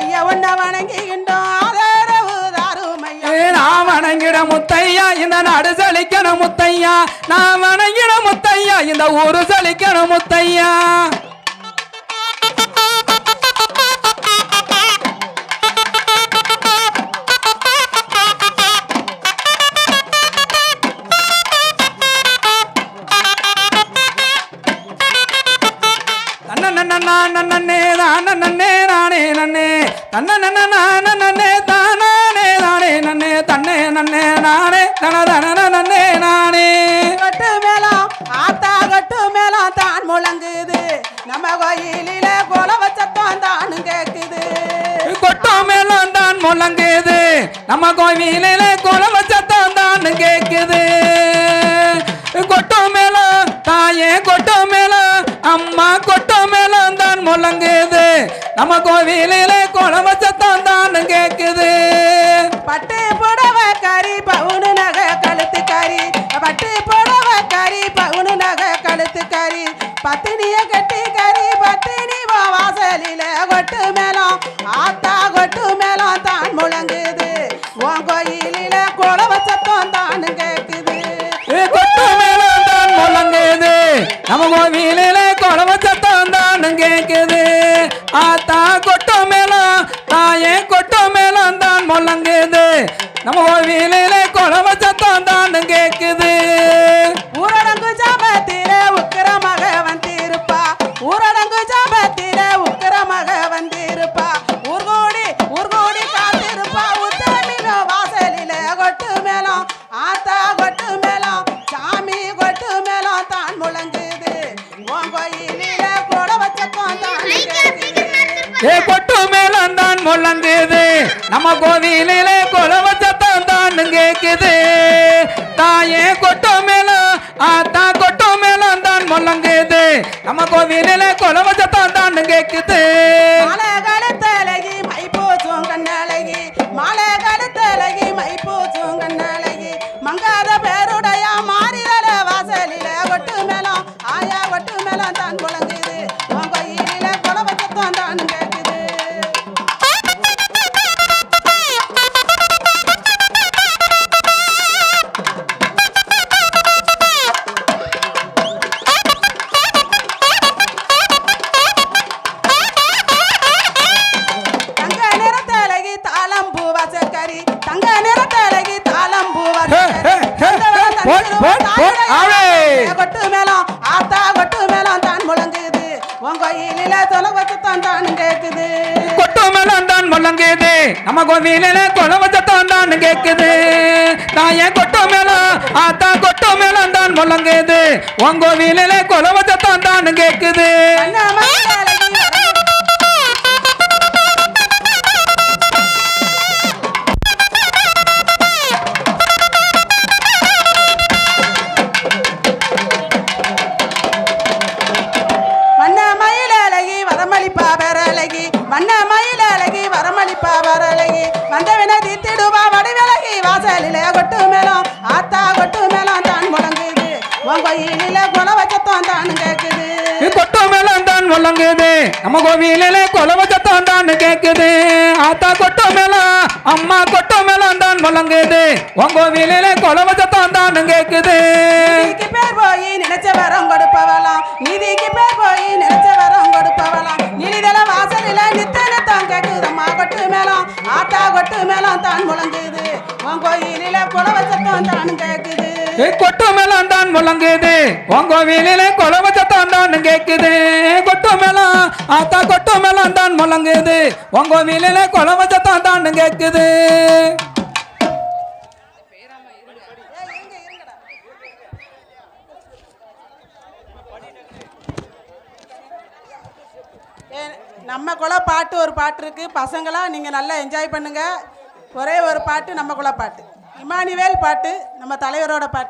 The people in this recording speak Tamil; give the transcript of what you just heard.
ஐயா உன்ன வணங்குகின்றோம். நான் வணங்கிட முத்தையா இந்த நாடு சலிக்கணும் முத்தையா. நான் வணங்கிட முத்தையா இந்த ஊரு சலிக்கணும் முத்தையா. தன்னே தானே நானே நன்னே. தன்ன நன்னே தானே தானே நன்னே. தன்னே நன்னே நானே தன தன நன்னே நானே. கட்டு மேளம் ஆத்தா கட்டு மேளம் தான் முழங்குது. நம்ம கோயிலில கோல வச்சத்தான் தான் கேக்குது. கொட்டோ மேலும் தான் முழங்குது. நம்ம கோவிலில குளம் வச்சத்தான் தான் கேக்குது. கொட்டோ நம்ம கோவிலில குளம் வச்சத்தான் தான் கேக்குது பட்டு புடவை கறி பவுனு நகை கழுத்து கறி. பட்டு புடவை கறி பவுனு நகை கழுத்து கறி. பத்தினிய கட்டி கறி பத்தினி வாசலில கொட்டு மேளம். ஆத்தா கொட்டு மேளம் தான் முழங்குது. உன் கோயிலில கோல வச்சத்தம் தான் கேக்குது ஏ, கொட்டு மேலும் தான் முழங்குது. நம்ம கோவிலில குளம் வச்சத்தான் தான் கேக்குது ஆத்தா ஏ கொட்டு மேலும் தான் முழங்குது. நம்ம கோவிலில குளம் வச்சத்தான் தான் கேக்குது. தாயே கொட்டு மேலம் ஆத்தா கொட்டு மேலம் தான் முழங்குது. நம்ம கோவிலில குளம் சத்தம் தான் கேக்குது. கொட்டு மேளம் ஆத்தா கொட்டு மேளம் தான் முழங்குது. உன் கோயிலில தொலை வச்சத்தான் தான் கேக்குது. கொட்டு மேலும் தான் முழங்குது. நம்ம கோவிலில குளம் வச்சத்தான் தான் கேக்குது. தாயே கொட்டு மேலும் ஆத்தா கொட்டு மேலும் தான் முழங்குது. உன் கோவிலில குளம் வச்சத்தான் தான் கேக்குது. கொட்டு மேளம் ஆத்தா கொட்டு மேளம் தான் முழங்குது. உன் கோயிலில குல வச்சத்தான் தான் கேக்குது. கொட்டு மேலும் தான் முழங்குது. நம்ம கோவிலில குளம் வச்சத்தான் தான் கேக்குது. ஆத்தா கொட்டு மேலும் அம்மா கொட்டு மேலும் தான் முழங்குது. உன் கோவிலில குளம் வச்சத்தான் தான் கேக்குது. பேர் போய் நினைச்ச வரம் கொடுப்பவளாம். நீதிக்கு பேர் போய் நினைச்ச வரம் கொடுப்பவளாம். நிலிதல வாசலில நித்தனத்தான் கேக்குதம்மா கொட்டு மேளம் ஆத்தா கொட்டு மேளம் தான் முழங்குது. உன் கோயிலில வச்சத்தான் தான் கேக்குது. கொட்டு மேலும் தான் முழங்குது. உன் கோவிலில குளம் வச்சத்தான் தான் கேக்குது. கொட்டு மேலும் ஆத்தா கொட்டு மேலும் தான் முழங்குது. உன் கோவிலில குளம் வச்சத்தான் தான் கேக்குது நம்ம குல பாட்டு ஒரு பாட்டு இருக்கு. பசங்களா நீங்க நல்லா என்ஜாய் பண்ணுங்க. ஒரே ஒரு பாட்டு நம்ம குல பாட்டு இமானிவேல் பாட்டு நம்ம தலைவரோட பாட்டு.